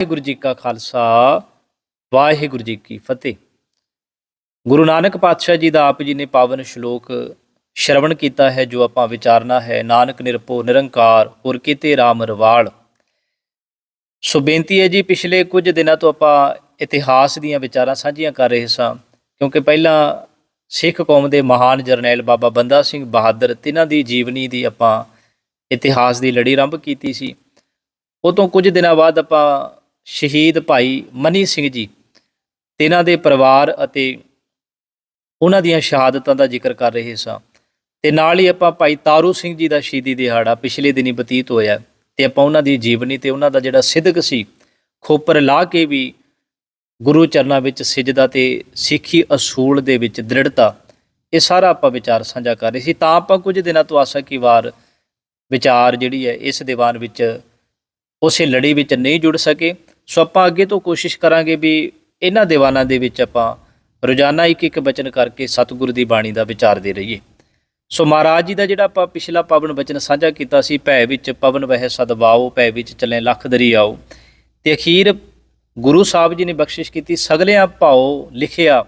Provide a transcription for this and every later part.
ਵਾਹਿਗੁਰੂ ਜੀ ਕਾ ਖਾਲਸਾ, ਵਾਹਿਗੁਰੂ ਜੀ ਕੀ ਫਤਿਹ। ਗੁਰੂ ਨਾਨਕ ਪਾਤਸ਼ਾਹ ਜੀ ਦਾ ਆਪ ਜੀ ਨੇ ਪਾਵਨ ਸ਼ਲੋਕ ਸ਼ਰਵਣ ਕੀਤਾ ਹੈ, ਜੋ ਆਪਾਂ ਵਿਚਾਰਨਾ ਹੈ, ਨਾਨਕ ਨਿਰਪੋ ਨਿਰੰਕਾਰ, ਹੋਰ ਕੀਤੇ RAM ਰਵਾਲ। ਸੋ ਬੇਨਤੀ ਹੈ ਜੀ, ਪਿਛਲੇ ਕੁਝ ਦਿਨਾਂ ਤੋਂ ਆਪਾਂ ਇਤਿਹਾਸ ਦੀਆਂ ਵਿਚਾਰਾਂ ਸਾਂਝੀਆਂ ਕਰ ਰਹੇ ਸਾਂ, ਕਿਉਂਕਿ ਪਹਿਲਾਂ ਸਿੱਖ ਕੌਮ ਦੇ ਮਹਾਨ ਜਰਨੈਲ ਬਾਬਾ ਬੰਦਾ ਸਿੰਘ ਬਹਾਦਰ, ਤਿਨਾਂ ਦੀ ਜੀਵਨੀ ਦੀ ਆਪਾਂ ਇਤਿਹਾਸ ਦੀ ਲੜੀ ਆਰੰਭ ਕੀਤੀ ਸੀ। ਉਹ ਤੋਂ ਕੁਝ ਦਿਨਾਂ ਬਾਅਦ ਆਪਾਂ ਸ਼ਹੀਦ ਭਾਈ ਮਨੀ ਸਿੰਘ ਜੀ ਤਿਨਾਂ ਦੇ ਪਰਿਵਾਰ ਅਤੇ ਉਹਨਾਂ ਦੀਆਂ ਸ਼ਹਾਦਤਾਂ ਦਾ ਜ਼ਿਕਰ ਕਰ ਰਹੇ ਸਾਂ। ਤੇ ਨਾਲ ਹੀ ਆਪਾਂ ਭਾਈ ਤਾਰੂ ਸਿੰਘ ਜੀ ਦਾ ਸ਼ਹੀਦੀ ਦਿਹਾੜਾ ਪਿਛਲੇ ਦਿਨੀ ਬਤੀਤ ਹੋਇਆ ਤੇ ਆਪਾਂ ਉਹਨਾਂ ਦੀ ਜੀਵਨੀ ਤੇ ਉਹਨਾਂ ਦਾ ਜਿਹੜਾ ਸਿੱਧਕ ਸੀ, ਖੋਪਰ ਲਾ ਕੇ ਵੀ ਗੁਰੂ ਚਰਨਾਂ ਵਿੱਚ ਸਿਜਦਾ ਤੇ ਸਿੱਖੀ ਅਸੂਲ ਦੇ ਵਿੱਚ ਦ੍ਰਿੜਤਾ, ਇਹ ਸਾਰਾ ਆਪਾਂ ਵਿਚਾਰ ਸਾਂਝਾ ਕਰ ਰਹੇ ਸੀ। ਤਾਂ ਆਪਾਂ ਕੁਝ ਦਿਨਾਂ ਤੋਂ ਆਸਾ ਕੀ ਵਾਰ ਵਿਚਾਰ ਜਿਹੜੀ ਹੈ ਇਸ ਦੀਵਾਨ ਵਿੱਚ ਉਸੇ ਲੜੀ ਵਿੱਚ ਨਹੀਂ ਜੁੜ ਸਕੇ। ਸੋ ਆਪਾਂ ਅੱਗੇ ਤੋਂ ਕੋਸ਼ਿਸ਼ ਕਰਾਂਗੇ ਵੀ ਇਹਨਾਂ ਦੀਵਾਨਾਂ ਦੇ ਵਿੱਚ ਆਪਾਂ ਰੋਜ਼ਾਨਾ ਇੱਕ ਇੱਕ ਬਚਨ ਕਰਕੇ ਸਤਿਗੁਰੂ ਦੀ ਬਾਣੀ ਦਾ ਵਿਚਾਰਦੇ ਰਹੀਏ। ਸੋ ਮਹਾਰਾਜ ਜੀ ਦਾ ਜਿਹੜਾ ਆਪਾਂ ਪਿਛਲਾ ਪਵਨ ਬਚਨ ਸਾਂਝਾ ਕੀਤਾ ਸੀ, ਭੈ ਵਿੱਚ ਪਵਨ ਵਹਿ ਸਦਵਾਓ ਭੈ ਵਿੱਚ ਚੱਲੇ ਲੱਖ ਦਰੀ ਆਓ। ਤੇ ਅਖੀਰ ਗੁਰੂ ਸਾਹਿਬ ਜੀ ਨੇ ਬਖਸ਼ਿਸ਼ ਕੀਤੀ, ਸਗਲਿਆਂ ਭਾਉ ਲਿਖਿਆ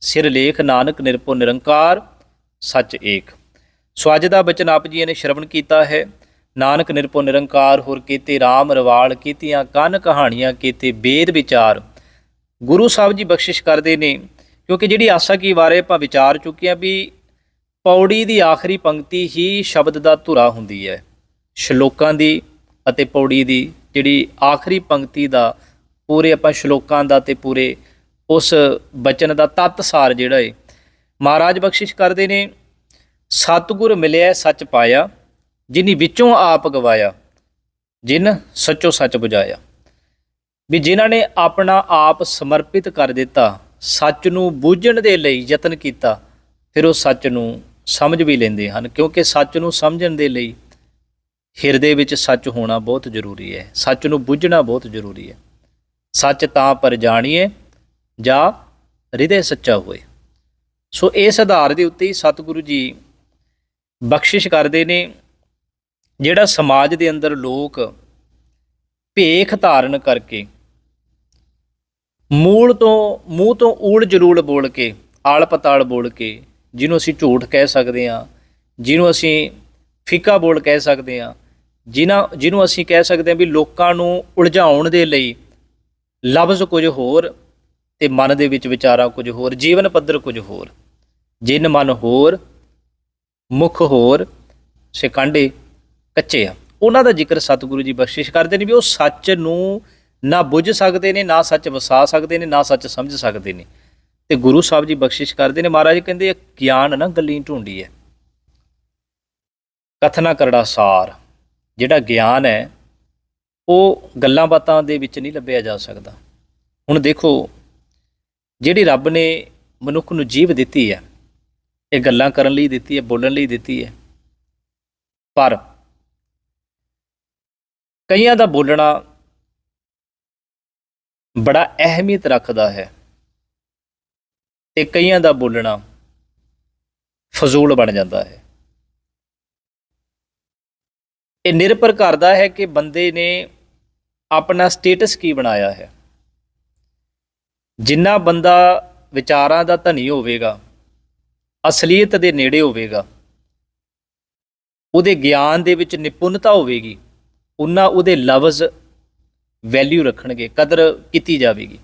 ਸਿਰ ਲੇਖ ਨਾਨਕ ਨਿਰਭਉ ਨਿਰੰਕਾਰ, ਸੱਚ ਏਕ। ਸੋ ਅੱਜ ਦਾ ਬਚਨ ਆਪ ਜੀ ਨੇ ਸ਼ਰਵਣ ਕੀਤਾ ਹੈ। ਨਾਨਕ ਨਿਰਭਉ ਨਿਰੰਕਾਰ ਹੋਰ ਕੀਤੇ RAM ਰਵਾਲ ਕੀਤੀਆਂ ਕੰਨ ਕਹਾਣੀਆਂ ਕੀਤੇ ਵੇਦ ਵਿਚਾਰ। ਗੁਰੂ ਸਾਹਿਬ ਜੀ ਬਖਸ਼ਿਸ਼ ਕਰਦੇ ਨੇ, ਕਿਉਂਕਿ ਜਿਹੜੀ ਆਸਾ ਕੀ ਬਾਰੇ ਆਪਾਂ ਵਿਚਾਰ ਚੁੱਕੇ ਆ ਵੀ ਪੌੜੀ ਦੀ ਆਖਰੀ ਪੰਕਤੀ ਹੀ ਸ਼ਬਦ ਦਾ ਧੁਰਾ ਹੁੰਦੀ ਹੈ। ਸ਼ਲੋਕਾਂ ਦੀ ਅਤੇ ਪੌੜੀ ਦੀ ਜਿਹੜੀ ਆਖਰੀ ਪੰਕਤੀ ਦਾ ਪੂਰੇ ਆਪਾਂ ਸ਼ਲੋਕਾਂ ਦਾ ਤੇ ਪੂਰੇ ਉਸ ਬਚਨ ਦਾ ਤੱਤ ਸਾਰ ਜਿਹੜਾ ਹੈ ਮਹਾਰਾਜ ਬਖਸ਼ਿਸ਼ ਕਰਦੇ ਨੇ, ਸਤਿਗੁਰ ਮਿਲਿਆ ਸੱਚ ਪਾਇਆ। ਜਿਨੀ ਵਿੱਚੋਂ ਆਪ ਗਵਾਇਆ, ਜਿਨ ਸੱਚੋ ਸੱਚ ਬੁਝਾਇਆ। ਵੀ ਜਿਨ੍ਹਾਂ ਨੇ ਆਪਣਾ ਆਪ ਸਮਰਪਿਤ ਕਰ ਦਿੱਤਾ, ਸੱਚ ਨੂੰ ਬੂਝਣ ਦੇ ਲਈ ਯਤਨ ਕੀਤਾ, ਫਿਰ ਉਹ ਸੱਚ ਨੂੰ ਸਮਝ ਵੀ ਲੈਂਦੇ ਹਨ, ਕਿਉਂਕਿ ਸੱਚ ਨੂੰ ਸਮਝਣ ਦੇ ਲਈ ਹਿਰਦੇ ਵਿੱਚ ਸੱਚ ਹੋਣਾ ਬਹੁਤ ਜ਼ਰੂਰੀ ਹੈ, ਸੱਚ ਨੂੰ ਬੁੱਝਣਾ ਬਹੁਤ ਜ਼ਰੂਰੀ ਹੈ। ਸੱਚ ਤਾਂ ਪਰ ਜਾਣੀਏ, ਜਾਂ ਹਿਰਦੇ ਸੱਚਾ ਹੋਏ। ਸੋ ਇਸ ਆਧਾਰ ਦੇ ਉੱਤੇ ਹੀ ਸਤਿਗੁਰੂ ਜੀ ਬਖਸ਼ਿਸ਼ ਕਰਦੇ ਨੇ ਜਿਹੜਾ ਸਮਾਜ ਦੇ ਅੰਦਰ ਲੋਕ ਭੇਖ ਧਾਰਨ ਕਰਕੇ ਮੂਲ ਤੋਂ, ਮੂੰਹ ਤੋਂ ਊੜ ਜਰੂਲ ਬੋਲ ਕੇ ਆਲ ਪਤਾਲ ਬੋਲ ਕੇ, ਜਿਹਨੂੰ ਅਸੀਂ ਝੂਠ ਕਹਿ ਸਕਦੇ ਹਾਂ, ਜਿਹਨੂੰ ਅਸੀਂ ਫਿੱਕਾ ਬੋਲ ਕਹਿ ਸਕਦੇ ਹਾਂ, ਜਿਨ੍ਹਾਂ, ਜਿਹਨੂੰ ਅਸੀਂ ਕਹਿ ਸਕਦੇ ਹਾਂ ਵੀ ਲੋਕਾਂ ਨੂੰ ਉਲਝਾਉਣ ਦੇ ਲਈ ਲਫ਼ਜ਼ ਕੁਝ ਹੋਰ ਤੇ ਮਨ ਦੇ ਵਿੱਚ ਵਿਚਾਰਾ ਕੁਝ ਹੋਰ, ਜੀਵਨ ਪੱਧਰ ਕੁਝ ਹੋਰ, ਜਿਨ ਮਨ ਹੋਰ, ਮੁਖ ਹੋਰ, ਸਿਕੰਡੇ ਕੱਚੇ ਆ। ਉਹਨਾਂ ਦਾ ਜ਼ਿਕਰ ਸਤਿਗੁਰੂ ਜੀ ਬਖਸ਼ਿਸ਼ ਕਰਦੇ ਨੇ ਵੀ ਉਹ ਸੱਚ ਨੂੰ ਨਾ ਬੁੱਝ ਸਕਦੇ ਨੇ, ਨਾ ਸੱਚ ਵਸਾ ਸਕਦੇ ਨੇ, ਨਾ ਸੱਚ ਸਮਝ ਸਕਦੇ ਨੇ। ਤੇ ਗੁਰੂ ਸਾਹਿਬ ਜੀ ਬਖਸ਼ਿਸ਼ ਕਰਦੇ ਨੇ, ਮਹਾਰਾਜ ਕਹਿੰਦੇ ਇਹ ਗਿਆਨ ਨਾ ਗੱਲੀ ਢੂੰਡੀ ਹੈ ਕਥਨਾ ਕਰੜਾ ਸਾਰ। ਜਿਹੜਾ ਗਿਆਨ ਹੈ ਉਹ ਗੱਲਾਂ ਬਾਤਾਂ ਦੇ ਵਿੱਚ ਨਹੀਂ ਲੱਭਿਆ ਜਾ ਸਕਦਾ। ਹੁਣ ਦੇਖੋ, ਜਿਹੜੀ ਰੱਬ ਨੇ ਮਨੁੱਖ ਨੂੰ ਜੀਵ ਦਿੱਤੀ ਹੈ ਇਹ ਗੱਲਾਂ ਕਰਨ ਲਈ ਦਿੱਤੀ ਹੈ ਬੋਲਣ ਲਈ ਦਿੱਤੀ ਹੈ ਪਰ ਕਈਆਂ ਦਾ ਬੋਲਣਾ ਬੜਾ ਅਹਿਮੀਅਤ ਰੱਖਦਾ ਹੈ ਤੇ ਕਈਆਂ ਦਾ ਬੋਲਣਾ ਫਜ਼ੂਲ ਬਣ ਜਾਂਦਾ ਹੈ। ਇਹ ਨਿਰਭਰ ਕਰਦਾ ਹੈ ਕਿ ਬੰਦੇ ਨੇ ਆਪਣਾ ਸਟੇਟਸ ਕੀ ਬਣਾਇਆ ਹੈ। ਜਿੰਨਾ ਬੰਦਾ ਵਿਚਾਰਾਂ ਦਾ ਧਨੀ ਹੋਵੇਗਾ, ਅਸਲੀਅਤ ਦੇ ਨੇੜੇ ਹੋਵੇਗਾ, ਉਹਦੇ ਗਿਆਨ ਦੇ ਵਿੱਚ ਨਿਪੁੰਨਤਾ ਹੋਵੇਗੀ ਉਹਨਾਂ ਉਹਦੇ ਲਫ਼ਜ਼ ਵੈਲਿਊ ਰੱਖਣਗੇ, ਕਦਰ ਕੀਤੀ ਜਾਵੇਗੀ।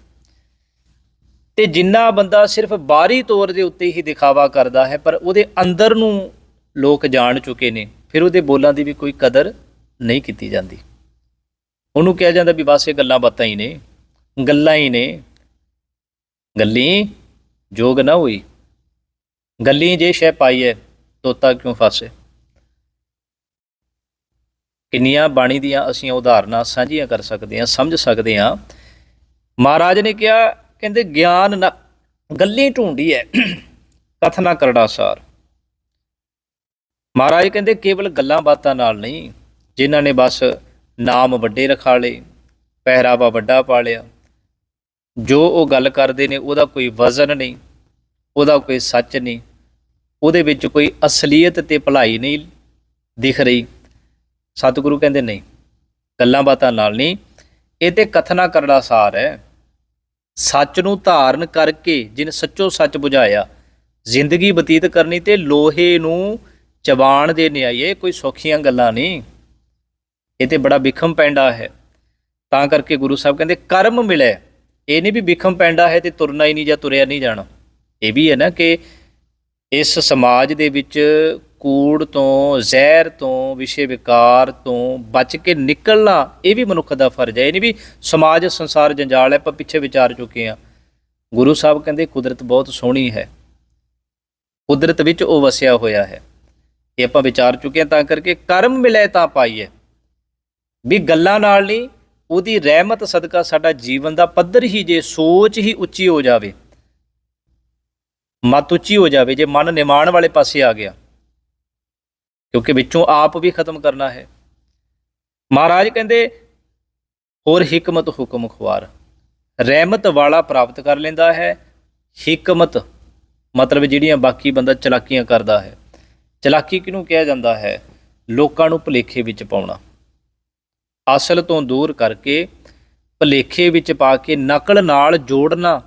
ਤੇ ਜਿੰਨਾ ਬੰਦਾ ਸਿਰਫ ਬਾਹਰੀ ਤੌਰ ਦੇ ਉੱਤੇ ਹੀ ਦਿਖਾਵਾ ਕਰਦਾ ਹੈ, ਪਰ ਉਹਦੇ ਅੰਦਰ ਨੂੰ ਲੋਕ ਜਾਣ ਚੁੱਕੇ ਨੇ, ਫਿਰ ਉਹਦੇ ਬੋਲਾਂ ਦੀ ਵੀ ਕੋਈ ਕਦਰ ਨਹੀਂ ਕੀਤੀ ਜਾਂਦੀ। ਉਹਨੂੰ ਕਿਹਾ ਜਾਂਦਾ ਵੀ ਬਸ ਇਹ ਗੱਲਾਂ ਬਾਤਾਂ ਹੀ ਨੇ, ਗੱਲਾਂ ਹੀ ਨੇ। ਗੱਲੀ, ਜੋਗ ਨਾ ਹੋਈ। ਗੱਲੀ ਜੇ ਸ਼ੈ ਪਾਈ ਹੈ, ਤੋਤਾ ਕਿਉਂ ਫਾਸੇ? ਕਿੰਨੀਆਂ ਬਾਣੀ ਦੀਆਂ ਅਸੀਂ ਉਦਾਹਰਨਾਂ ਸਾਂਝੀਆਂ ਕਰ ਸਕਦੇ ਹਾਂ, ਸਮਝ ਸਕਦੇ ਹਾਂ। ਮਹਾਰਾਜ ਨੇ ਕਿਹਾ, ਕਹਿੰਦੇ ਗਿਆਨ ਨਾ, ਗੱਲੀ ਢੂੰਡੀ ਹੈ ਕਥਨਾ ਕਰੜਾ ਸਾਰ। ਮਹਾਰਾਜ ਕਹਿੰਦੇ ਕੇਵਲ ਗੱਲਾਂ ਬਾਤਾਂ ਨਾਲ ਨਹੀਂ, ਜਿਨ੍ਹਾਂ ਨੇ ਬਸ ਨਾਮ ਵੱਡੇ ਰਖਾ ਲਏ, ਪਹਿਰਾਵਾ ਵੱਡਾ ਪਾ ਲਿਆ। ਜੋ ਉਹ ਗੱਲ ਕਰਦੇ ਨੇ, ਉਹਦਾ ਕੋਈ ਵਜ਼ਨ ਨਹੀਂ, ਉਹਦਾ ਕੋਈ ਸੱਚ ਨਹੀਂ, ਉਹਦੇ ਵਿੱਚ ਕੋਈ ਅਸਲੀਅਤ ਤੇ ਭਲਾਈ ਨਹੀਂ ਦਿਖ ਰਹੀ। ਸਤਿਗੁਰੂ ਕਹਿੰਦੇ ਨਹੀਂ, ਗੱਲਾਂ ਬਾਤਾਂ ਨਾਲ ਨਹੀਂ। ਇਹ ਤੇ ਕਥਨਾ ਕਰੜਾ ਸਾਰ ਹੈ। ਸੱਚ ਨੂੰ ਧਾਰਨ ਕਰਕੇ ਜਿਨ ਸੱਚੋ ਸੱਚ 부ਝਾਇਆ ਜ਼ਿੰਦਗੀ ਬਤੀਤ ਕਰਨੀ ਤੇ ਲੋਹੇ ਨੂੰ ਚਬਾਣ ਦੇ ਨਿਆਈਏ, ਕੋਈ ਸੌਖੀਆਂ ਗੱਲਾਂ ਨਹੀਂ। ਇਹ ਤੇ ਬੜਾ ਵਿਖਮ ਪੈਂਡਾ ਹੈ। ਤਾਂ ਕਰਕੇ ਗੁਰੂ ਸਾਹਿਬ ਕਹਿੰਦੇ, ਕਰਮ ਮਿਲੇ। ਇਹ ਨਹੀਂ ਵੀ ਵਿਖਮ ਪੈਂਡਾ ਹੈ ਤੇ ਤੁਰਨਾ ਹੀ ਨਹੀਂ ਜਾਂ ਤੁਰਿਆ ਨਹੀਂ ਜਾਣਾ। ਇਹ ਵੀ ਹੈ ਨਾ ਕਿ ਇਸ ਸਮਾਜ ਦੇ ਵਿੱਚ ਕੂੜ ਤੋਂ, ਜ਼ਹਿਰ ਤੋਂ, ਵਿਸ਼ੇ ਵਿਕਾਰ ਤੋਂ ਬਚ ਕੇ ਨਿਕਲਣਾ, ਇਹ ਵੀ ਮਨੁੱਖ ਦਾ ਫਰਜ਼ ਹੈ। ਇਹ ਨਹੀਂ ਵੀ ਸਮਾਜ, ਸੰਸਾਰ ਜੰਜਾਲ ਹੈ, ਆਪਾਂ ਪਿੱਛੇ ਵਿਚਾਰ ਚੁੱਕੇ ਹਾਂ। ਗੁਰੂ ਸਾਹਿਬ ਕਹਿੰਦੇ, ਕੁਦਰਤ ਬਹੁਤ ਸੋਹਣੀ ਹੈ। ਕੁਦਰਤ ਵਿੱਚ ਉਹ ਵਸਿਆ ਹੋਇਆ ਹੈ। ਇਹ ਆਪਾਂ ਵਿਚਾਰ ਚੁੱਕੇ ਹਾਂ ਤਾਂ ਕਰਕੇ ਕਰਮ ਮਿਲੇ ਤਾਂ ਪਾਈਏ। ਵੀ ਗੱਲਾਂ ਨਾਲ ਨਹੀਂ, ਉਹਦੀ ਰਹਿਮਤ ਸਦਕਾ ਸਾਡਾ ਜੀਵਨ ਦਾ ਪੱਧਰ ਹੀ ਜੇ ਸੋਚ ਹੀ ਉੱਚੀ ਹੋ ਜਾਵੇ, ਮਤ ਉੱਚੀ ਹੋ ਜਾਵੇ, ਜੇ ਮਨ ਨਿਮਾਣ ਵਾਲੇ ਪਾਸੇ ਆ ਗਿਆ ਕਿਉਂਕਿ ਵਿੱਚੋਂ ਆਪ ਵੀ ਖਤਮ ਕਰਨਾ ਹੈ। ਮਹਾਰਾਜ ਕਹਿੰਦੇ, ਹੋਰ ਹਕਮਤ ਹੁਕਮ ਖੁਆਰ। ਰਹਿਮਤ ਵਾਲਾ ਪ੍ਰਾਪਤ ਕਰ ਲੈਂਦਾ ਹੈ। ਹਕਮਤ ਮਤਲਬ ਜਿਹੜੀਆਂ ਬਾਕੀ ਬੰਦਾ ਚਲਾਕੀਆਂ ਕਰਦਾ ਹੈ। ਚਲਾਕੀ ਕਿਹਨੂੰ ਕਿਹਾ ਜਾਂਦਾ ਹੈ? ਲੋਕਾਂ ਨੂੰ ਭੁਲੇਖੇ ਵਿੱਚ ਪਾਉਣਾ। ਅਸਲ ਤੋਂ ਦੂਰ ਕਰਕੇ ਭੁਲੇਖੇ ਵਿੱਚ ਪਾ ਕੇ ਨਕਲ ਨਾਲ ਜੋੜਨਾ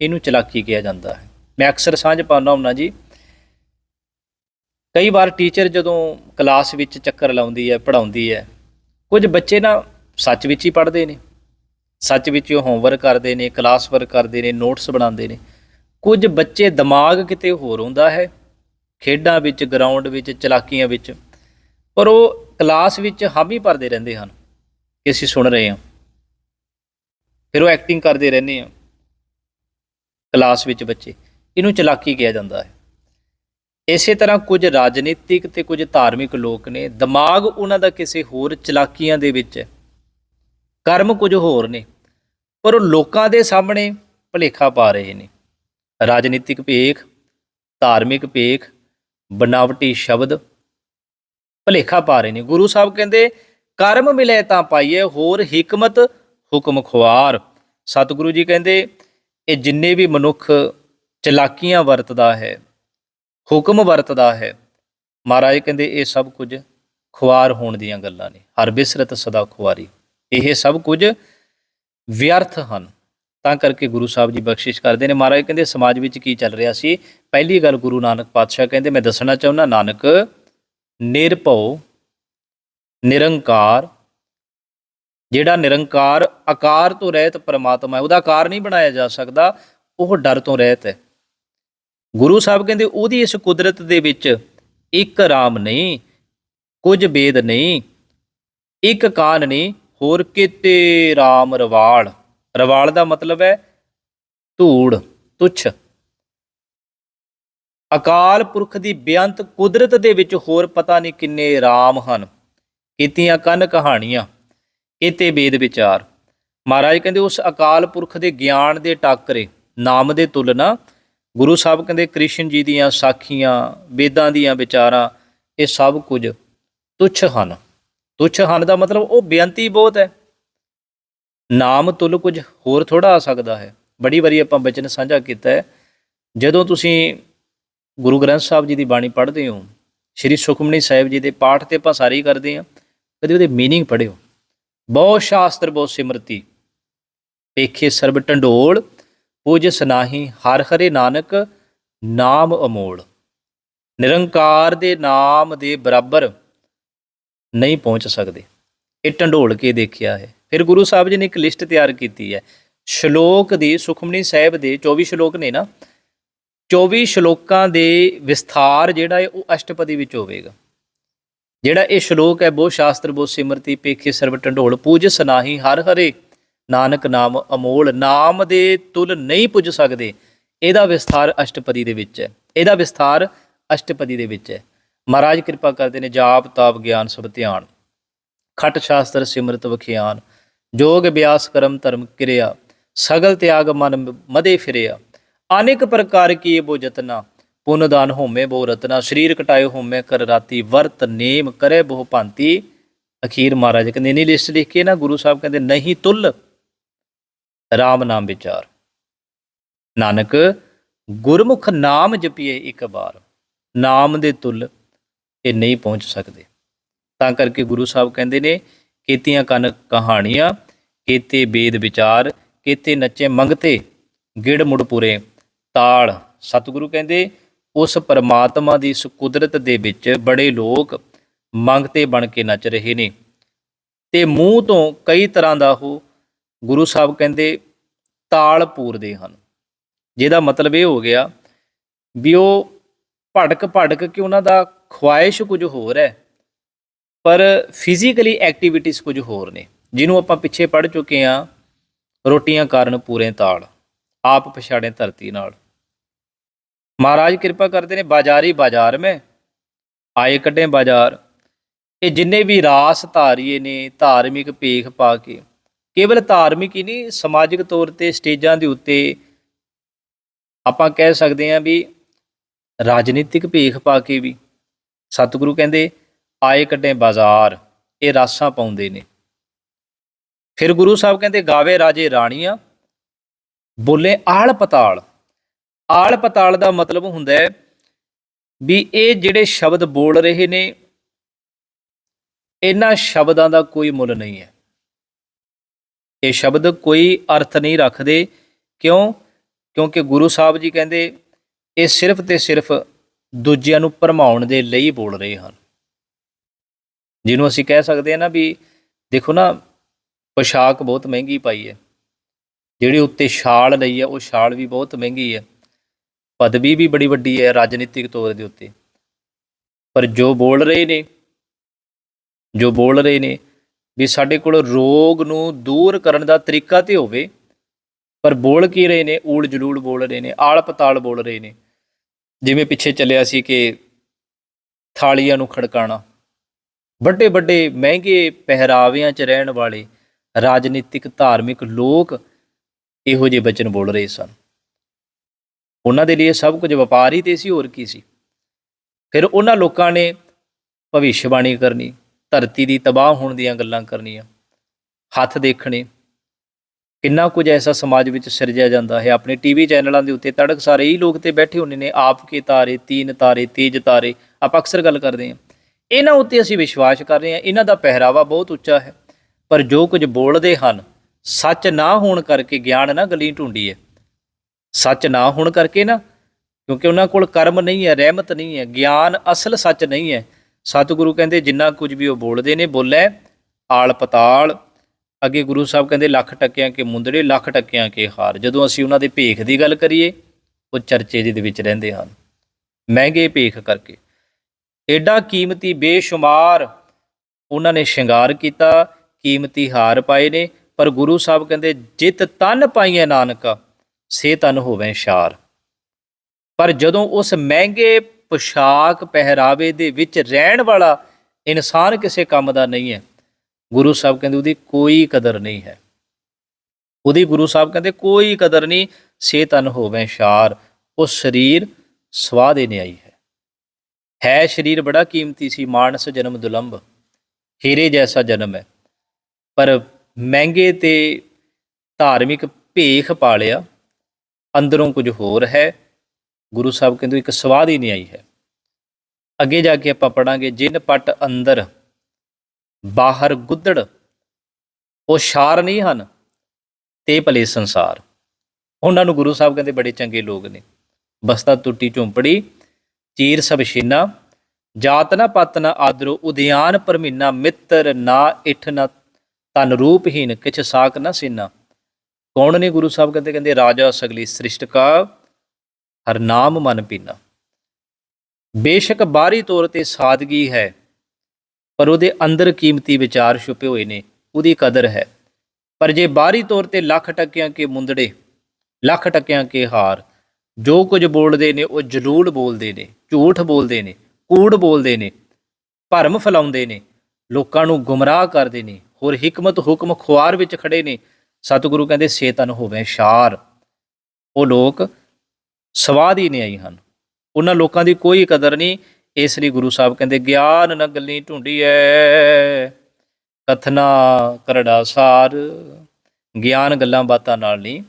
ਇਹਨੂੰ ਚਲਾਕੀ ਕਿਹਾ ਜਾਂਦਾ ਹੈ। ਮੈਂ ਅਕਸਰ ਸਾਂਝ ਪਾਉਂਦਾ ਹੁੰਦਾ ਜੀ ਕਈ ਵਾਰ ਟੀਚਰ ਜਦੋਂ ਕਲਾਸ ਵਿੱਚ ਚੱਕਰ ਲਾਉਂਦੀ ਹੈ ਪੜਾਉਂਦੀ ਹੈ, ਕੁਝ ਬੱਚੇ ਨਾ ਸੱਚ ਵਿੱਚ ਹੀ ਪੜ੍ਹਦੇ ਨੇ। ਸੱਚ ਵਿੱਚ ਉਹ ਹੋਮਵਰਕ ਕਰਦੇ ਨੇ ਕਲਾਸ ਵਰਕ ਕਰਦੇ ਨੇ ਨੋਟਸ ਬਣਾਉਂਦੇ ਨੇ। ਕੁਝ ਬੱਚੇ ਦਿਮਾਗ ਕਿਤੇ ਹੋਰ ਹੁੰਦਾ ਹੈ, ਖੇਡਾਂ ਵਿੱਚ ਗਰਾਊਂਡ ਵਿੱਚ, ਚਲਾਕੀਆਂ ਵਿੱਚ, ਪਰ ਉਹ ਕਲਾਸ ਵਿੱਚ ਹਾਮੀ ਭਰਦੇ ਰਹਿੰਦੇ ਹਨ ਕਿ ਅਸੀਂ ਸੁਣ ਰਹੇ ਹਾਂ। ਫਿਰ ਉਹ ਐਕਟਿੰਗ ਕਰਦੇ ਰਹਿੰਦੇ ਆ। ਕਲਾਸ ਵਿੱਚ ਬੱਚੇ, ਇਹਨੂੰ ਚਲਾਕੀ ਕਿਹਾ ਜਾਂਦਾ ਹੈ। ਇਸੇ ਤਰ੍ਹਾਂ ਕੁਝ ਰਾਜਨੀਤਿਕ ਤੇ ਕੁਝ ਧਾਰਮਿਕ ਲੋਕ ਨੇ, ਦਿਮਾਗ ਉਹਨਾਂ ਦਾ ਕਿਸੇ ਹੋਰ ਚਲਾਕੀਆਂ ਦੇ ਵਿੱਚ ਹੈ। ਕਰਮ ਕੁਝ ਹੋਰ ਨੇ, ਪਰ ਉਹ ਲੋਕਾਂ ਦੇ ਸਾਹਮਣੇ ਭਲੇਖਾ ਪਾ ਰਹੇ ਨੇ। ਰਾਜਨੀਤਿਕ ਭੇਖ, ਧਾਰਮਿਕ ਭੇਖ, ਬਨਾਵਟੀ ਸ਼ਬਦ ਭਲੇਖਾ ਪਾ ਰਹੇ ਨੇ। ਗੁਰੂ ਸਾਹਿਬ ਕਹਿੰਦੇ, ਕਰਮ ਮਿਲੇ ਤਾਂ ਪਾਈਏ, ਹੋਰ ਹਕਮਤ, ਹੁਕਮ ਖੁਆਰ। ਸਤਿਗੁਰੂ ਜੀ ਕਹਿੰਦੇ, ਇਹ ਜਿੰਨੇ ਵੀ ਮਨੁੱਖ ਚਲਾਕੀਆਂ ਵਰਤਦਾ ਹੈ ਹੁਕਮ ਵਰਤਦਾ ਹੈ। ਮਹਾਰਾਜ ਕਹਿੰਦੇ, ਇਹ ਸਭ ਕੁਝ ਖੁਆਰ ਹੋਣ ਦੀਆਂ ਗੱਲਾਂ ਨੇ। ਹਰ ਬਿਸਰਤ ਸਦਾ ਖੁਆਰੀ। ਇਹ ਸਭ ਕੁਝ ਵਿਅਰਥ ਹਨ। ਤਾਂ ਕਰਕੇ ਗੁਰੂ ਸਾਹਿਬ ਜੀ ਬਖਸ਼ਿਸ਼ ਕਰਦੇ ਨੇ। ਮਹਾਰਾਜ ਕਹਿੰਦੇ, ਸਮਾਜ ਵਿੱਚ ਕੀ ਚੱਲ ਰਿਹਾ ਸੀ? ਪਹਿਲੀ ਗੱਲ ਗੁਰੂ ਨਾਨਕ ਪਾਤਸ਼ਾਹ ਕਹਿੰਦੇ, ਮੈਂ ਦੱਸਣਾ ਚਾਹੁੰਦਾ, ਨਾਨਕ, ਨਿਰਭਉ, ਨਿਰੰਕਾਰ, ਜਿਹੜਾ ਨਿਰੰਕਾਰ ਆਕਾਰ ਤੋਂ ਰਹਿਤ ਪਰਮਾਤਮਾ ਹੈ, ਉਹਦਾ ਆਕਾਰ ਨਹੀਂ ਬਣਾਇਆ ਜਾ ਸਕਦਾ, ਉਹ ਡਰ ਤੋਂ ਰਹਿਤ ਹੈ। ਗੁਰੂ ਸਾਹਿਬ ਕਹਿੰਦੇ, ਉਹਦੀ ਇਸ ਕੁਦਰਤ ਦੇ ਵਿੱਚ ਇੱਕ ਰਾਮ ਨਹੀਂ, ਕੁਝ ਵੇਦ ਨਹੀਂ, ਇੱਕ ਕਾਨ ਨਹੀਂ, ਹੋਰ ਕਿਤੇ ਰਾਮ ਰਵਾਲ। ਰਵਾਲ ਦਾ ਮਤਲਬ ਹੈ ਧੂੜ, ਤੁੱਛ। ਅਕਾਲ ਪੁਰਖ ਦੀ ਬੇਅੰਤ ਕੁਦਰਤ ਦੇ ਵਿੱਚ ਹੋਰ ਪਤਾ ਨਹੀਂ ਕਿੰਨੇ ਰਾਮ ਹਨ। ਕੀਤੀਆਂ ਕੰਨ ਕਹਾਣੀਆਂ, ਕੀਤੇ ਵੇਦ ਵਿਚਾਰ। ਮਹਾਰਾਜ ਕਹਿੰਦੇ, ਉਸ ਅਕਾਲ ਪੁਰਖ ਦੇ ਗਿਆਨ ਦੇ ਟਾਕਰੇ, ਨਾਮ ਦੇ ਤੁਲਨਾ ਗੁਰੂ ਸਾਹਿਬ ਕਹਿੰਦੇ ਕ੍ਰਿਸ਼ਨ ਜੀ ਦੀਆਂ ਸਾਖੀਆਂ ਵੇਦਾਂ ਦੀਆਂ ਵਿਚਾਰਾਂ ਇਹ ਸਭ ਕੁਝ ਤੁੱਛ ਹਨ ਤੁੱਛ ਹਨ ਦਾ ਮਤਲਬ ਉਹ ਬੇਅੰਤੀ ਬਹੁਤ ਹੈ ਨਾਮ ਤੁਲ ਕੁਝ ਹੋਰ ਥੋੜਾ ਆ ਸਕਦਾ ਹੈ ਬੜੀ ਵਾਰੀ ਆਪਾਂ ਬਚਨ ਸਾਂਝਾ ਕੀਤਾ ਹੈ ਜਦੋਂ ਤੁਸੀਂ ਗੁਰੂ ਗ੍ਰੰਥ ਸਾਹਿਬ ਜੀ ਦੀ ਬਾਣੀ ਪੜ੍ਹਦੇ ਹੋ ਸ਼੍ਰੀ ਸੁਖਮਨੀ ਸਾਹਿਬ ਜੀ ਦੇ ਪਾਠ ਤੇ ਆਪਾਂ ਸਾਰੇ ਹੀ ਕਰਦੇ ਹਾਂ ਕਦੇ ਉਹਦੇ मीनिंग ਪੜ੍ਹਿਓ ਬਹੁ ਸ਼ਾਸਤਰ ਬਹੁ ਸਿਮਰਤੀ ਪੇਖੇ ਸਰਬ ਢੰਡੋਲ ਪੂਜ ਸਨਾਹੀ ਹਰ ਹਰੇ ਨਾਨਕ, ਨਾਮ ਅਮੋਲ। ਨਿਰੰਕਾਰ ਦੇ ਨਾਮ ਦੇ ਬਰਾਬਰ ਨਹੀਂ ਪਹੁੰਚ ਸਕਦੇ। ਇਹ ਢੰਡੋਲ ਕੇ ਦੇਖਿਆ ਹੈ। ਫਿਰ ਗੁਰੂ ਸਾਹਿਬ ਜੀ ਨੇ ਇੱਕ ਲਿਸਟ ਤਿਆਰ ਕੀਤੀ ਹੈ। ਸ਼ਲੋਕ ਦੀ ਸੁਖਮਨੀ ਸਾਹਿਬ ਦੇ 24 ਸ਼ਲੋਕ ਨੇ ਨਾ 24 ਸ਼ਲੋਕਾਂ ਦੇ ਵਿਸਥਾਰ ਜਿਹੜਾ ਹੈ ਉਹ ਅਸ਼ਟਪਦੀ ਵਿੱਚ ਹੋਵੇਗਾ। ਜਿਹੜਾ ਇਹ ਸ਼ਲੋਕ ਹੈ ਬਹੁ ਸ਼ਾਸਤਰ ਬਹੁ ਸਿਮਰਤੀ, ਪੇਖੇ ਸਰਬ ਢੰਡੋਲ, ਪੂਜ ਸਨਾਹੀ ਹਰ ਹਰੇ ਨਾਨਕ ਨਾਮ ਅਮੋਲ, ਨਾਮ ਦੇ ਤੁਲ ਨਹੀਂ ਪੁੱਜ ਸਕਦੇ। ਇਹਦਾ ਵਿਸਥਾਰ ਅਸ਼ਟਪਦੀ ਦੇ ਵਿੱਚ ਹੈ। ਇਹਦਾ ਵਿਸਥਾਰ ਅਸ਼ਟਪਦੀ ਦੇ ਵਿੱਚ ਹੈ। ਮਹਾਰਾਜ ਕਿਰਪਾ ਕਰਦੇ ਨੇ ਜਾਪ, ਤਾਪ, ਗਿਆਨ, ਸਭ ਧਿਆਨ। ਖਟ ਸ਼ਾਸਤਰ, ਸਿਮਰਤ, ਵਖਿਆਨ। ਜੋਗ ਬਿਆਸ ਕਰਮ, ਧਰਮ, ਕਿਰਿਆ। ਸਗਲ ਤਿਆਗ, ਮਨ ਮਦੇ ਫਿਰਿਆ। ਅਨੇਕ ਪ੍ਰਕਾਰ ਕੀ ਬੋ ਜਤਨਾ ਪੁੰਨ ਦਾਨ ਹੋਮੇ ਬੋ ਰਤਨਾ। ਸਰੀਰ ਕਟਾਏ ਹੋਮੇ ਕਰ ਰਾਤੀ ਵਰਤ ਨੇਮ ਕਰੇ ਬਹੁ ਭਾਂਤੀ। ਅਖੀਰ ਮਹਾਰਾਜ ਕਹਿੰਦੇ, ਨਹੀਂ, ਲਿਸਟ ਲਿਖ ਕੇ ਨਾ ਗੁਰੂ ਸਾਹਿਬ ਕਹਿੰਦੇ, ਨਹੀਂ ਤੁਲ ਰਾਮ ਨਾਮ ਵਿਚਾਰ। ਨਾਨਕ, ਗੁਰਮੁਖ ਨਾਮ ਜਪੀਏ ਇੱਕ ਵਾਰ, ਨਾਮ ਦੇ ਤੁਲ ਇਹ ਨਹੀਂ ਪਹੁੰਚ ਸਕਦੇ। ਤਾਂ ਕਰਕੇ ਗੁਰੂ ਸਾਹਿਬ ਕਹਿੰਦੇ ਨੇ, ਕੀਤੀਆਂ ਕੰਨ ਕਹਾਣੀਆਂ, ਕੇਤੇ ਵੇਦ ਵਿਚਾਰ, ਕੇਤੇ ਨੱਚੇ ਮੰਗਤੇ, ਗਿੜ ਮੁੜ ਪੂਰੇ, ਤਾਲ। ਸਤਿਗੁਰੂ ਕਹਿੰਦੇ, ਉਸ ਪਰਮਾਤਮਾ ਦੀ ਇਸ ਕੁਦਰਤ ਦੇ ਵਿੱਚ ਬੜੇ ਲੋਕ ਮੰਗਤੇ ਬਣ ਕੇ ਨੱਚ ਰਹੇ ਨੇ। ਤੇ ਮੂੰਹ ਤੋਂ ਕਈ ਤਰ੍ਹਾਂ ਦਾ ਉਹ ਗੁਰੂ ਸਾਹਿਬ ਕਹਿੰਦੇ, ਤਾਲ ਪੂਰਦੇ ਹਨ। ਜਿਹਦਾ ਮਤਲਬ ਇਹ ਹੋ ਗਿਆ ਵੀ ਉਹ ਭੜਕ ਭੜਕ ਕੇ ਉਹਨਾਂ ਦਾ ਖੁਆਇਸ਼ ਕੁਝ ਹੋਰ ਹੈ, ਪਰ ਫਿਜ਼ੀਕਲੀ ਐਕਟੀਵਿਟੀਜ਼ ਕੁਝ ਹੋਰ ਨੇ, ਜਿਹਨੂੰ ਆਪਾਂ ਪਿੱਛੇ ਪੜ ਚੁੱਕੇ ਆ ਰੋਟੀਆਂ ਕਾਰਨ ਪੂਰੇ ਤਾਲ, ਆਪ ਪਛਾੜੇ ਧਰਤੀ ਨਾਲ। ਮਹਾਰਾਜ ਕਿਰਪਾ ਕਰਦੇ ਨੇ, ਬਾਜ਼ਾਰੀ ਬਾਜ਼ਾਰ ਮੈਂ, ਆਏ ਕੱਢੇ ਬਾਜ਼ਾਰ, ਇਹ ਜਿੰਨੇ ਵੀ ਰਾਸ ਧਾਰੀਏ ਨੇ, ਧਾਰਮਿਕ ਭੇਖ ਪਾ ਕੇ ਕੇਵਲ ਧਾਰਮਿਕ ਹੀ ਨਹੀਂ, ਸਮਾਜਿਕ ਤੌਰ ਤੇ ਸਟੇਜਾਂ ਦੇ ਉੱਤੇ ਆਪਾਂ ਕਹਿ ਸਕਦੇ ਹਾਂ ਵੀ ਰਾਜਨੀਤਿਕ ਭੇਖ ਪਾ ਕੇ ਵੀ ਸਤਿਗੁਰੂ ਕਹਿੰਦੇ, ਆਏ ਕੱਢੇ ਬਾਜ਼ਾਰ, ਇਹ ਰਾਸਾਂ ਪਾਉਂਦੇ ਨੇ। ਫਿਰ ਗੁਰੂ ਸਾਹਿਬ ਕਹਿੰਦੇ, ਗਾਵੇ ਰਾਜੇ ਰਾਣੀਆਂ, ਬੋਲੇ ਆਲ ਪਤਾਲ ਆਲ ਪਤਾਲ ਦਾ ਮਤਲਬ ਹੁੰਦਾ ਹੈ ਵੀ ਇਹ ਜਿਹੜੇ ਸ਼ਬਦ ਬੋਲ ਰਹੇ ਨੇ, ਇਹਨਾਂ ਸ਼ਬਦਾਂ ਦਾ ਕੋਈ ਮੁੱਲ ਨਹੀਂ ਹੈ। ਇਹ ਸ਼ਬਦ ਕੋਈ ਅਰਥ ਨਹੀਂ ਰੱਖਦੇ। ਕਿਉਂ? ਕਿਉਂਕਿ ਗੁਰੂ ਸਾਹਿਬ ਜੀ ਕਹਿੰਦੇ, ਇਹ ਸਿਰਫ ਤੇ ਸਿਰਫ ਦੂਜਿਆਂ ਨੂੰ ਭਰਮਾਉਣ ਦੇ ਲਈ ਬੋਲ ਰਹੇ ਹਨ। ਜਿਹਨੂੰ ਅਸੀਂ ਕਹਿ ਸਕਦੇ ਹਾਂ ਨਾ ਵੀ, ਦੇਖੋ ਨਾ, ਪੋਸ਼ਾਕ ਬਹੁਤ ਮਹਿੰਗੀ ਪਾਈ ਹੈ। ਜਿਹੜੀ ਉੱਤੇ ਛਾਲ ਲਈ ਹੈ ਉਹ ਛਾਲ ਵੀ ਬਹੁਤ ਮਹਿੰਗੀ ਹੈ। ਪਦਵੀ ਵੀ ਬੜੀ ਵੱਡੀ ਹੈ ਰਾਜਨੀਤਿਕ ਤੌਰ ਦੇ ਉੱਤੇ। ਪਰ ਜੋ ਬੋਲ ਰਹੇ ਨੇ, ਜੋ ਬੋਲ ਰਹੇ ਨੇ ਵੀ ਸਾਡੇ ਕੋਲ ਰੋਗ ਨੂੰ ਦੂਰ ਕਰਨ ਦਾ ਤਰੀਕਾ ਤੇ ਹੋਵੇ, ਪਰ ਬੋਲ ਕੀ ਰਹੇ ਨੇ? ਊਲ ਜਲੂਲ ਬੋਲ ਰਹੇ ਨੇ ਆਲ ਪਤਾਲ ਬੋਲ ਰਹੇ ਨੇ। ਜਿਵੇਂ ਪਿੱਛੇ ਚੱਲਿਆ ਸੀ ਕਿ ਥਾਲੀਆਂ ਨੂੰ ਖੜਕਾਣਾ ਵੱਡੇ ਵੱਡੇ ਮਹਿੰਗੇ ਪਹਿਰਾਵਿਆਂ 'ਚ ਰਹਿਣ ਵਾਲੇ ਰਾਜਨੀਤਿਕ ਧਾਰਮਿਕ ਲੋਕ ਇਹੋ ਜਿਹੇ ਬਚਨ ਬੋਲ ਰਹੇ ਸਨ। ਉਹਨਾਂ ਦੇ ਲਈ ਸਭ ਕੁਝ ਵਪਾਰ ਹੀ ਤੇ ਸੀ, ਹੋਰ ਕੀ ਸੀ? ਫਿਰ ਉਹਨਾਂ ਲੋਕਾਂ ਨੇ ਭਵਿੱਖਬਾਣੀ ਕਰਨੀ। ਧਰਤੀ ਦੀ ਤਬਾਹ ਹੋਣ ਦੀਆਂ ਗੱਲਾਂ ਕਰਨੀਆਂ, ਹੱਥ ਦੇਖਣੇ। ਕਿੰਨਾ ਕੁਝ ਐਸਾ ਸਮਾਜ ਵਿੱਚ ਸਿਰਜਿਆ ਜਾਂਦਾ ਹੈ। ਆਪਣੇ ਟੀਵੀ ਚੈਨਲਾਂ ਦੇ ਉੱਤੇ ਤੜਕ ਸਾਰੇ ਹੀ ਲੋਕ ਤੇ ਬੈਠੇ ਹੁੰਦੇ ਨੇ। ਆਪ ਕੇ ਤਾਰੇ, ਤੀਨ ਤਾਰੇ, ਤੇਜ ਤਾਰੇ, ਆਪਾਂ ਅਕਸਰ ਗੱਲ ਕਰਦੇ ਹਾਂ। ਇਹਨਾਂ ਉੱਤੇ ਅਸੀਂ ਵਿਸ਼ਵਾਸ ਕਰ ਰਹੇ ਹਾਂ। ਇਹਨਾਂ ਦਾ ਪਹਿਰਾਵਾ ਬਹੁਤ ਉੱਚਾ ਹੈ। ਪਰ ਜੋ ਕੁਝ ਬੋਲਦੇ ਹਨ, ਸੱਚ ਨਾ ਹੋਣ ਕਰਕੇ ਗਿਆਨ ਨਾ ਗਲੀ ਢੂੰਡੀ ਹੈ ਸੱਚ ਨਾ ਹੋਣ ਕਰਕੇ ਨਾ, ਕਿਉਂਕਿ ਉਹਨਾਂ ਕੋਲ ਕਰਮ ਨਹੀਂ ਹੈ, ਰਹਿਮਤ ਨਹੀਂ ਹੈ। ਗਿਆਨ ਅਸਲ ਸੱਚ ਨਹੀਂ ਹੈ। ਸਤਿਗੁਰੂ ਕਹਿੰਦੇ, ਜਿੰਨਾ ਕੁਝ ਵੀ ਉਹ ਬੋਲਦੇ ਨੇ, ਬੋਲੇ, ਆਲ ਪਤਾਲ। ਅੱਗੇ ਗੁਰੂ ਸਾਹਿਬ ਕਹਿੰਦੇ, ਲੱਖ ਟੱਕਿਆਂ ਕੇ ਮੁੰਦੜੇ, ਲੱਖ ਟੱਕਿਆਂ ਕੇ ਹਾਰ। ਜਦੋਂ ਅਸੀਂ ਉਹਨਾਂ ਦੇ ਭੇਖ ਦੀ ਗੱਲ ਕਰੀਏ, ਉਹ ਚਰਚੇ ਦੇ ਵਿੱਚ ਰਹਿੰਦੇ ਹਨ। ਮਹਿੰਗੇ ਭੇਖ ਕਰਕੇ। ਐਡਾ ਕੀਮਤੀ ਬੇਸ਼ੁਮਾਰ ਉਹਨਾਂ ਨੇ ਸ਼ਿੰਗਾਰ ਕੀਤਾ, ਕੀਮਤੀ ਹਾਰ ਪਾਏ ਨੇ, ਪਰ ਗੁਰੂ ਸਾਹਿਬ ਕਹਿੰਦੇ, ਜਿਤ ਤਨ ਪਾਈਐ ਨਾਨਕਾ, ਸੇ ਤਨ ਹੋਵੇ ਸ਼ਾਰ। ਪਰ ਜਦੋਂ ਉਸ ਮਹਿੰਗੇ ਪੋਸ਼ਾਕ ਪਹਿਰਾਵੇ ਦੇ ਵਿੱਚ ਰਹਿਣ ਵਾਲਾ ਇਨਸਾਨ ਕਿਸੇ ਕੰਮ ਦਾ ਨਹੀਂ ਹੈ। ਗੁਰੂ ਸਾਹਿਬ ਕਹਿੰਦੇ ਉਹਦੀ ਕੋਈ ਕਦਰ ਨਹੀਂ ਹੈ। ਉਹਦੀ ਗੁਰੂ ਸਾਹਿਬ ਕਹਿੰਦੇ ਕੋਈ ਕਦਰ ਨਹੀਂ, ਸੇ ਤਨ ਹੋਵੇ ਸ਼ਾਰ, ਉਹ ਸਰੀਰ ਸਵਾਦ ਦੇ ਨਿਆਈ ਹੈ। ਹੈ ਸਰੀਰ ਬੜਾ ਕੀਮਤੀ ਸੀ, ਮਾਨਸ ਜਨਮ ਦੁਲੰਭ ਹੀਰੇ ਜੈਸਾ ਜਨਮ ਹੈ। ਪਰ ਮਹਿੰਗੇ ਤੇ ਧਾਰਮਿਕ ਭੇਖ ਪਾਲਿਆ ਅੰਦਰੋਂ ਕੁਝ ਹੋਰ ਹੈ ਗੁਰੂ ਸਾਹਿਬ ਕਹਿੰਦੇ ਇੱਕ ਸਵਾਦ ਹੀ ਨਹੀਂ ਆਈ ਹੈ। ਅੱਗੇ ਜਾ ਕੇ ਆਪਾਂ ਪੜਾਂਗੇ, ਜਿਨ ਪਟ ਅੰਦਰ ਬਾਹਰ ਗੁੱਦੜ, ਉਹ ਸ਼ਾਰ ਨਹੀਂ ਹਨ, ਤੇ ਭਲੇ ਸੰਸਾਰ। ਉਹਨਾਂ ਨੂੰ ਗੁਰੂ ਸਾਹਿਬ ਕਹਿੰਦੇ ਬੜੇ ਚੰਗੇ ਲੋਕ ਨੇ। ਬਸਤਾ ਟੁੱਟੀ ਝੁੰਪੜੀ, ਚੀਰ ਸਭ ਛੀਨਾ, ਜਾਤ ਨਾ ਪਤ ਨਾ ਆਦਰੋ, ਉਦਿਆਨ ਪਰਮੀਨਾ ਮਿੱਤਰ ਨਾ ਇਠ ਨਾ ਤਨ ਰੂਪਹੀਨ, ਕਿਛ ਸਾਕ ਨਾ ਸੀਨਾ। ਕੌਣ ਨੇ ਗੁਰੂ ਸਾਹਿਬ ਕਹਿੰਦੇ? ਕਹਿੰਦੇ ਰਾਜਾ ਸਗਲੀ ਸ੍ਰਿਸ਼ਟ ਕਾ ਹਰ ਨਾਮ ਮਨ ਪੀਨਾ। ਬੇਸ਼ੱਕ ਬਾਹਰੀ ਤੌਰ ਤੇ ਸਾਦਗੀ ਹੈ, ਪਰ ਉਹਦੇ ਅੰਦਰ ਕੀਮਤੀ ਵਿਚਾਰ ਛੁਪੇ ਹੋਏ ਨੇ, ਉਹਦੀ ਕਦਰ ਹੈ। ਪਰ ਜੇ ਬਾਹਰੀ ਤੌਰ ਤੇ ਲੱਖ ਟੱਕਿਆਂ ਕੇ ਮੁੰਦੜੇ, ਲੱਖ ਟੱਕਿਆਂ ਕੇ ਹਾਰ, ਜੋ ਕੁਝ ਬੋਲਦੇ ਨੇ ਉਹ ਜਲੂਲ ਬੋਲਦੇ ਨੇ, ਝੂਠ ਬੋਲਦੇ ਨੇ, ਕੂੜ ਬੋਲਦੇ ਨੇ, ਭਰਮ ਫੈਲਾਉਂਦੇ ਨੇ, ਲੋਕਾਂ ਨੂੰ ਗੁੰਮਰਾਹ ਕਰਦੇ ਨੇ, ਹੋਰ ਹਕਮਤ ਹੁਕਮ ਖੁਆਰ ਵਿੱਚ ਖੜੇ ਨੇ, ਸਤਿਗੁਰੂ ਕਹਿੰਦੇ ਸੇਤਨ ਹੋਵੇ ਸ਼ਾਰ। ਉਹ ਲੋਕ ਸਵਾਦ ਹੀ ਨਹੀਂ ਆਈ ਹਨ। ਉਹਨਾਂ ਲੋਕਾਂ ਦੀ ਕੋਈ ਕਦਰ ਨਹੀਂ। ਇਸ ਲਈ ਗੁਰੂ ਸਾਹਿਬ ਕਹਿੰਦੇ, ਗਿਆਨ ਨ ਗੱਲੀ ਢੂੰਡੀਐ ਕਥਨਾ ਕਰੜਾ ਸਾਰ। ਗਿਆਨ ਗੱਲਾਂ ਬਾਤਾਂ ਨਾਲ ਨਹੀਂ,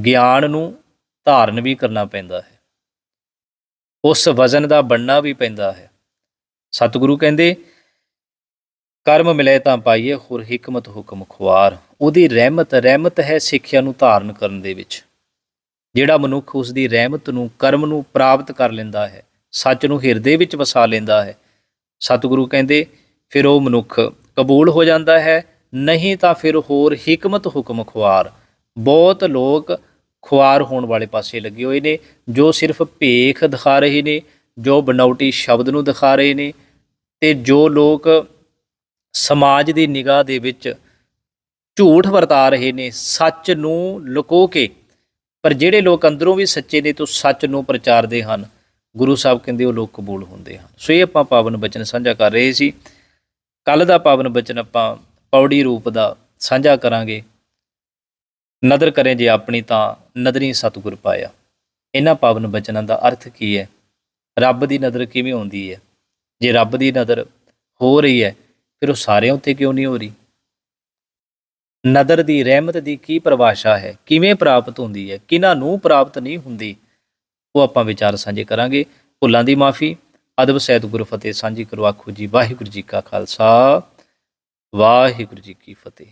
ਗਿਆਨ ਨੂੰ ਧਾਰਨ ਵੀ ਕਰਨਾ ਪੈਂਦਾ ਹੈ। ਉਸ ਵਜ਼ਨ ਦਾ ਬਣਨਾ ਵੀ ਪੈਂਦਾ ਹੈ। ਸਤਿਗੁਰੂ ਕਹਿੰਦੇ, ਕਰਮ ਮਿਲੇ ਤਾਂ ਪਾਈਏ ਹੋਰ ਹਕਮਤ ਹੁਕਮ ਖੁਆਰ। ਉਹਦੀ ਰਹਿਮਤ ਰਹਿਮਤ ਹੈ ਸਿੱਖਿਆ ਨੂੰ ਧਾਰਨ ਕਰਨ ਦੇ ਵਿੱਚ। ਜਿਹੜਾ ਮਨੁੱਖ ਉਸ ਦੀ ਰਹਿਮਤ ਨੂੰ, ਕਰਮ ਨੂੰ ਪ੍ਰਾਪਤ ਕਰ ਲੈਂਦਾ ਹੈ, ਸੱਚ ਨੂੰ ਹਿਰਦੇ ਵਿੱਚ ਵਸਾ ਲੈਂਦਾ ਹੈ। ਸਤਿਗੁਰੂ ਕਹਿੰਦੇ, ਫਿਰ ਉਹ ਮਨੁੱਖ ਕਬੂਲ ਹੋ ਜਾਂਦਾ ਹੈ, ਨਹੀਂ ਤਾਂ ਫਿਰ ਹੋਰ ਹਕਮਤ ਹੁਕਮ ਖੁਆਰ। ਬਹੁਤ ਲੋਕ ਖੁਆਰ ਹੋਣ ਵਾਲੇ ਪਾਸੇ ਲੱਗੇ ਹੋਏ ਨੇ, ਜੋ ਸਿਰਫ ਭੇਖ ਦਿਖਾ ਰਹੇ ਨੇ, ਜੋ ਬਨੌਟੀ ਸ਼ਬਦ ਨੂੰ ਦਿਖਾ ਰਹੇ ਨੇ ਤੇ ਜੋ ਲੋਕ ਸਮਾਜ ਦੀ ਨਿਗਾਹ ਦੇ ਵਿੱਚ ਝੂਠ ਵਰਤਾ ਰਹੇ ਨੇ, ਸੱਚ ਨੂੰ ਲੁਕੋ ਕੇ ਪਰ ਜਿਹੜੇ ਲੋਕ ਅੰਦਰੋਂ ਵੀ ਸੱਚੇ ਨੇ ਤੋਂ ਸੱਚ ਨੂੰ ਪ੍ਰਚਾਰਦੇ ਹਨ, ਗੁਰੂ ਸਾਹਿਬ ਕਹਿੰਦੇ ਉਹ ਲੋਕ ਕਬੂਲ ਹੁੰਦੇ ਹਨ। ਸੋ ਇਹ ਆਪਾਂ ਪਾਵਨ ਬਚਨ ਸਾਂਝਾ ਕਰ ਰਹੇ ਸੀ। ਕੱਲ ਦਾ ਪਾਵਨ ਬਚਨ ਆਪਾਂ ਪੌੜੀ ਰੂਪ ਦਾ ਸਾਂਝਾ ਕਰਾਂਗੇ। ਨਦਰ ਕਰੇ ਜੇ ਆਪਣੀ ਤਾਂ ਨਦਰੀ ਸਤਿਗੁਰ ਪਾਇਆ। ਇਹਨਾਂ ਪਾਵਨ ਬਚਨਾਂ ਦਾ ਅਰਥ ਕੀ ਹੈ? ਰੱਬ ਦੀ ਨਜ਼ਰ ਕਿਵੇਂ ਆਉਂਦੀ ਹੈ? ਜੇ ਰੱਬ ਦੀ ਨਜ਼ਰ ਹੋ ਰਹੀ ਹੈ, ਫਿਰ ਉਹ ਸਾਰਿਆਂ ਉੱਤੇ ਕਿਉਂ ਨਹੀਂ ਹੋ ਰਹੀ? ਨਦਰ ਦੀ ਰਹਿਮਤ ਦੀ ਕੀ ਪਰਿਭਾਸ਼ਾ ਹੈ? ਕਿਵੇਂ ਪ੍ਰਾਪਤ ਹੁੰਦੀ ਹੈ? ਕਿਨਾਂ ਨੂੰ ਪ੍ਰਾਪਤ ਨਹੀਂ ਹੁੰਦੀ? ਉਹ ਆਪਾਂ ਵਿਚਾਰ ਸਾਂਝੇ ਕਰਾਂਗੇ। ਭੁੱਲਾਂ ਦੀ ਮਾਫੀ, ਅਦਬ ਸਹਿਤ ਗੁਰੂ ਫਤਿਹ ਸਾਂਝੀ ਕਰੋ ਆਖੋ ਜੀ। ਵਾਹਿਗੁਰੂ ਜੀ ਕਾ ਖਾਲਸਾ, ਵਾਹਿਗੁਰੂ ਜੀ ਕੀ ਫਤਿਹ।